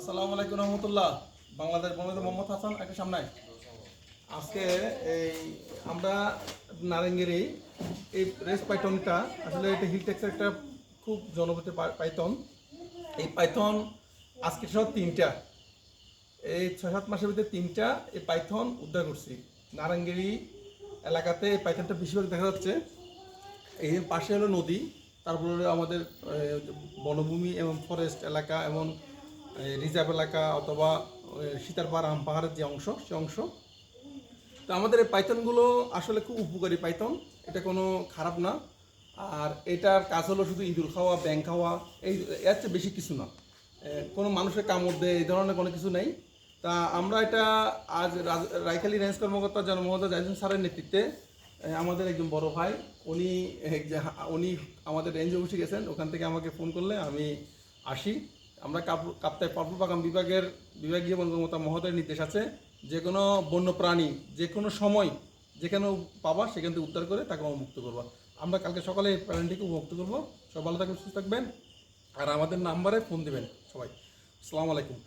আসসালামু আলাইকুম রহমতুল্লাহ। বাংলাদেশ বন্ধু মোহাম্মদ হাসান, একটা সামনে আজকে এই আমরা নারেঙ্গিরি, এই রেস পাইথনটা, আসলে এটা হিলটেক্সের একটা খুব জনপ্রিয় পাইথন। এই পাইথন আজকে সহ তিনটা। এই ছয় সাত মাসের ভিতরে তিনটা এই পাইথন উদ্ধার করছি। নারায়ণগিরি এলাকাতে এই পাইথনটা বেশিরভাগ দেখা যাচ্ছে। এই পাশে হলো নদী, তারপরে আমাদের বনভূমি এবং ফরেস্ট এলাকা এবং রিজার্ভ এলাকা অথবা সীতারপাড় আম পাহাড়ের যে অংশ, সে অংশ। তো আমাদের এই পাইথনগুলো আসলে খুব উপকারী পাইথন। এটা কোনো খারাপ না। আর এটার কাজ হলো শুধু ইঁদুর খাওয়া ব্যাং খাওয়া, এই, এর চেয়ে বেশি কিছু না। কোনো মানুষের কামড় দেয়, এই ধরনের কোনো কিছু নেই। তা আমরা এটা আজ রাইখালি রেঞ্জ কর্মকর্তা জন মোহাম্মদ জাইসুন স্যারের নেতৃত্বে আমাদের একজন বড় ভাই, উনি উনি আমাদের রেঞ্জ অফিসে গেছেন। ওখান থেকে আমাকে ফোন করলে আমি আসি। আমরা কাপ্তায় পাপুর বাগান বিভাগের বিভাগীয় বন কর্মকর্তা মহোদয়ের নির্দেশ আছে, যে কোনো বন্য প্রাণী যে কোনো সময় যেখানে পাবা, সেখান থেকে উদ্ধার করে তাকে মুক্ত করব। আমরা কালকে সকালে প্রাণীটিকে মুক্ত করব। সব ভালো থাকবেন, সুস্থ থাকবেন, আর আমাদের নাম্বারে ফোন দেবেন সবাই। আসসালামু আলাইকুম।